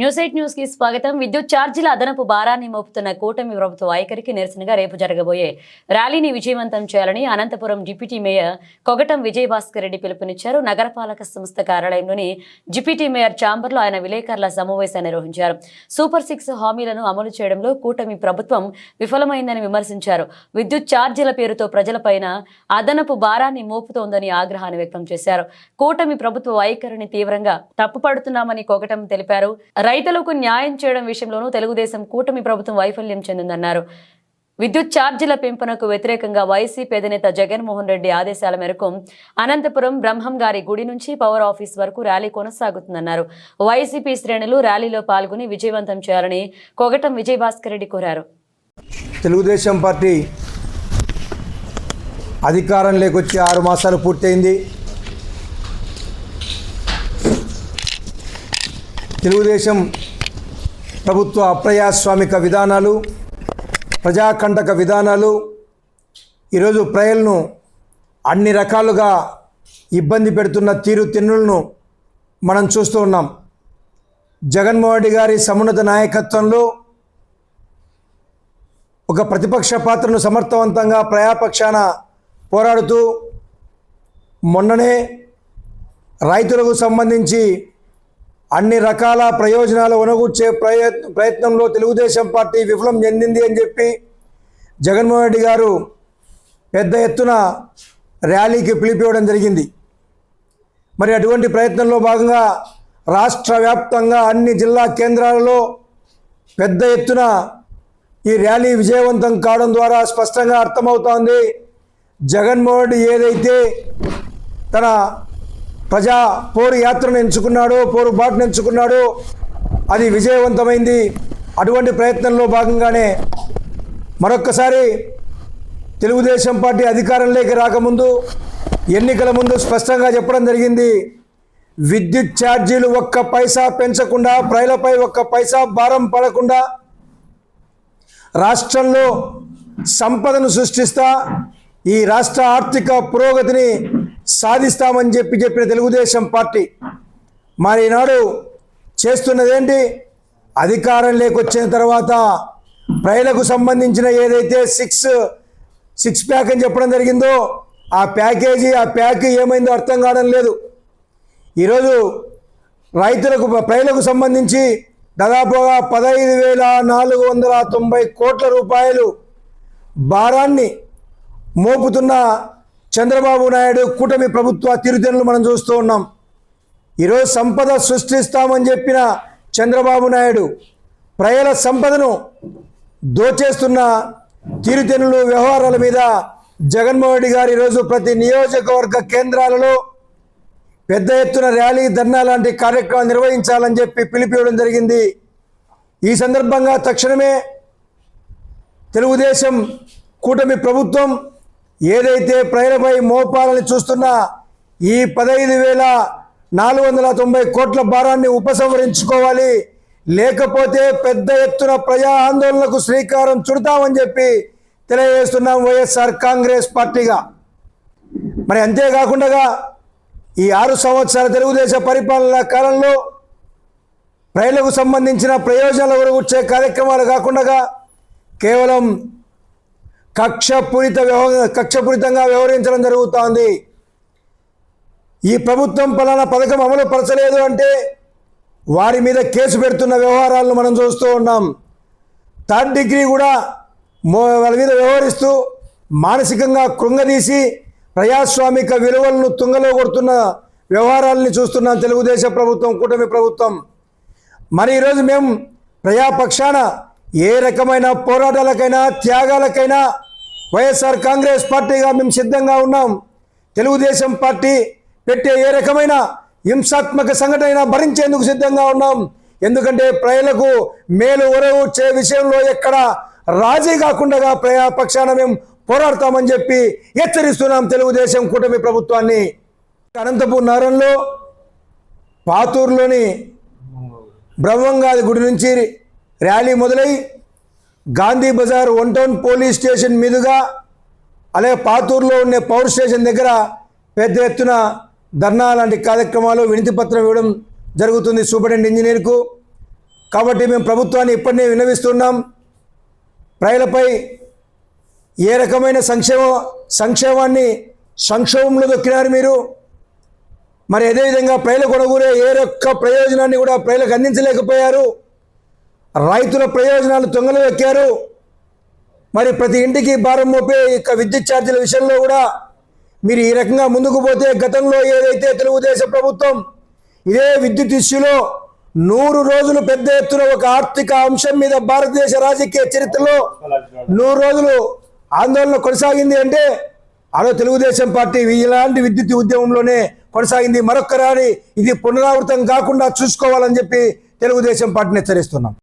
News eight న్యూస్కి స్వాగతం. విద్యుత్ ఛార్జీల అదనపు భారాన్ని మోపుతున్న కూటమి ప్రభుత్వ వైఖరికి నిరసనగా రేపు జరగబోయే ర్యాలీని విజయవంతం చేయాలని అనంతపురం డిప్యూటీ మేయర్ కొగటం విజయభాస్కర్ రెడ్డి పిలుపునిచ్చారు. నగరపాలక సంస్థ కార్యాలయంలోని డిప్యూటీ మేయర్ ఛాంబర్లో ఆయన విలేకరుల సమావేశాన్ని నిర్వహించారు. సూపర్ సిక్స్ హామీలను అమలు చేయడంలో కూటమి ప్రభుత్వం విఫలమైందని విమర్శించారు. విద్యుత్ ఛార్జీల పేరుతో ప్రజలపైన అదనపు భారాన్ని మోపుతోందని ఆగ్రహాన్ని వ్యక్తం చేశారు. కూటమి ప్రభుత్వ వైఖరిని తీవ్రంగా తప్పుపడుతున్నామని కొగటం తెలిపారు. రైతులకు న్యాయం చేయడం విషయంలోనూ తెలుగుదేశం కూటమి ప్రభుత్వం వైఫల్యం చెందిందన్నారు. విద్యుత్ ఛార్జీల పెంపునకు వ్యతిరేకంగా వైసీపీ అధినేత జగన్మోహన్ రెడ్డి ఆదేశాల మేరకు అనంతపురం బ్రహ్మం గారి గుడి నుంచి పవర్ ఆఫీస్ వరకు ర్యాలీ కొనసాగుతుందన్నారు. వైసీపీ శ్రేణులు ర్యాలీలో పాల్గొని విజయవంతం చేయాలని కొగటం విజయభాస్కర్ రెడ్డి కోరారు. తెలుగుదేశం పార్టీ అధికారం లేకొచ్చి ఆరు మాసాలు పూర్తయింది. తెలుగుదేశం ప్రభుత్వ అప్రజాస్వామిక విధానాలు ప్రజాకంటక విధానాలు ఈరోజు ప్రజలను అన్ని రకాలుగా ఇబ్బంది పెడుతున్న తీరు తెన్నులను మనం చూస్తూ ఉన్నాం. జగన్మోహన్ రెడ్డి గారి సమున్నత నాయకత్వంలో ఒక ప్రతిపక్ష పాత్రను సమర్థవంతంగా ప్రయాపక్షాన పోరాడుతూ మొన్ననే రైతులకు సంబంధించి అన్ని రకాల ప్రయోజనాలు ఒనగూర్చే ప్రయత్ ప్రయత్నంలో తెలుగుదేశం పార్టీ విఫలం చెందింది అని చెప్పి జగన్మోహన్ రెడ్డి గారు పెద్ద ఎత్తున ర్యాలీకి పిలిపివ్వడం జరిగింది. మరి అటువంటి ప్రయత్నంలో భాగంగా రాష్ట్ర వ్యాప్తంగా అన్ని జిల్లా కేంద్రాలలో పెద్ద ఎత్తున ఈ ర్యాలీ విజయవంతం కావడం ద్వారా స్పష్టంగా అర్థమవుతోంది. జగన్మోహన్ రెడ్డి ఏదైతే తన ప్రజా పోరు యాత్రను ఎంచుకున్నాడు పోరు బాటను ఎంచుకున్నాడో. అది విజయవంతమైంది. అటువంటి ప్రయత్నంలో భాగంగానే మరొక్కసారి తెలుగుదేశం పార్టీ అధికారంలోకి రాకముందు ఎన్నికల ముందు స్పష్టంగా చెప్పడం జరిగింది. విద్యుత్ ఛార్జీలు ఒక్క పైసా పెంచకుండా ప్రజలపై ఒక్క పైసా భారం పడకుండా రాష్ట్రంలో సంపదను సృష్టిస్తా ఈ రాష్ట్ర ఆర్థిక పురోగతిని సాధిస్తామని చెప్పి చెప్పిన తెలుగుదేశం పార్టీ మరి ఈనాడు చేస్తున్నదేంటి? అధికారం లేకొచ్చిన తర్వాత ప్రజలకు సంబంధించిన ఏదైతే సిక్స్ సిక్స్ ప్యాక్ అని చెప్పడం జరిగిందో ఆ ప్యాకేజీ ఆ ప్యాక్ ఏమైందో అర్థం కావడం లేదు. ఈరోజు రైతులకు ప్రజలకు సంబంధించి దాదాపుగా పదహైదు వేల నాలుగు వందల తొంభై కోట్ల రూపాయలు భారాన్ని మోపుతున్న చంద్రబాబు నాయుడు కూటమి ప్రభుత్వ తీరుతెన్నులు మనం చూస్తూ ఉన్నాం. ఈరోజు సంపద సృష్టిస్తామని చెప్పిన చంద్రబాబు నాయుడు ప్రజల సంపదను దోచేస్తున్న తీరుతెన్నులు వ్యవహారాల మీద జగన్మోహన్ రెడ్డి గారు ఈరోజు ప్రతి నియోజకవర్గ కేంద్రాలలో పెద్ద ఎత్తున ర్యాలీ ధర్నా లాంటి కార్యక్రమాలు నిర్వహించాలని చెప్పి పిలిపివ్వడం జరిగింది. ఈ సందర్భంగా తక్షణమే తెలుగుదేశం కూటమి ప్రభుత్వం ఏదైతే ప్రజలపై మోపాలని చూస్తున్న ఈ పదహైదు వేల నాలుగు వందల తొంభై కోట్ల భారాన్ని ఉపసంహరించుకోవాలి. లేకపోతే పెద్ద ఎత్తున ప్రజా ఆందోళనకు శ్రీకారం చుడతామని చెప్పి తెలియజేస్తున్నాం వైఎస్ఆర్ కాంగ్రెస్ పార్టీగా. మరి అంతేకాకుండా ఈ ఆరు సంవత్సరాల తెలుగుదేశం పరిపాలన కాలంలో ప్రజలకు సంబంధించిన ప్రయోజనాలు వచ్చే కార్యక్రమాలు కాకుండా కేవలం కక్షపూరిత వ్యవ కక్షపూరితంగా వ్యవహరించడం జరుగుతోంది. ఈ ప్రభుత్వం పలానా పథకం అమలు పరచలేదు అంటే వారి మీద కేసు పెడుతున్న వ్యవహారాలను మనం చూస్తూ ఉన్నాం. థర్డ్ డిగ్రీ కూడా వాళ్ళ మీద వ్యవహరిస్తూ మానసికంగా కృంగదీసి ప్రజాస్వామిక విలువలను తుంగలో కొడుతున్న వ్యవహారాలని చూస్తున్నాం తెలుగుదేశం ప్రభుత్వం కూటమి ప్రభుత్వం. మరి ఈరోజు మేము ప్రజాపక్షాన ఏ రకమైన పోరాటాలకైనా త్యాగాలకైనా వైఎస్ఆర్ కాంగ్రెస్ పార్టీగా మేము సిద్ధంగా ఉన్నాం. తెలుగుదేశం పార్టీ పెట్టే ఏ రకమైన హింసాత్మక సంఘటన భరించేందుకు సిద్ధంగా ఉన్నాం. ఎందుకంటే ప్రజలకు మేలు ఒరవచ్చే విషయంలో ఎక్కడ రాజీ కాకుండా ప్రజాపక్షాన మేము పోరాడతామని చెప్పి హెచ్చరిస్తున్నాం తెలుగుదేశం కూటమి ప్రభుత్వాన్ని. అనంతపూర్ నగరంలో పాతూరులోని బ్రహ్మంగాది గుడి నుంచి ర్యాలీ మొదలై Gandhi Bazar one town police station మీదుగా అలాగే పాతూరులో ఉండే పవర్ స్టేషన్ దగ్గర పెద్ద ఎత్తున ధర్నా లాంటి కార్యక్రమాలు వినతి పత్రం ఇవ్వడం జరుగుతుంది సూపరింటెండెంట్ ఇంజనీర్కు. కాబట్టి మేము ప్రభుత్వాన్ని ఇప్పటినే విన్నవిస్తున్నాం. ప్రజలపై ఏ రకమైన సంక్షేమ సంక్షేమాన్ని సంక్షోభంలో దొక్కినారు మీరు? మరి అదేవిధంగా ప్రజల కొనుగోలే ఏ ఒక్క ప్రయోజనాన్ని కూడా ప్రజలకు అందించలేకపోయారు? రైతుల ప్రయోజనాలు తొంగలు ఎక్కారు. మరి ప్రతి ఇంటికి భారం మోపే ఇక విద్యుత్ ఛార్జీల విషయంలో కూడా మీరు ఈ రకంగా ముందుకు పోతే గతంలో ఏదైతే తెలుగుదేశం ప్రభుత్వం ఇదే విద్యుత్ ఇష్యూలో నూరు రోజులు పెద్ద ఎత్తున ఒక ఆర్థిక అంశం మీద భారతదేశ రాజకీయ చరిత్రలో నూరు రోజులు ఆందోళన కొనసాగింది అంటే అదో తెలుగుదేశం పార్టీ ఇలాంటి విద్యుత్ ఉద్యమంలోనే కొనసాగింది. మరొక్కరాని ఇది పునరావృతం కాకుండా చూసుకోవాలని చెప్పి తెలుగుదేశం పార్టీని హెచ్చరిస్తున్నాం.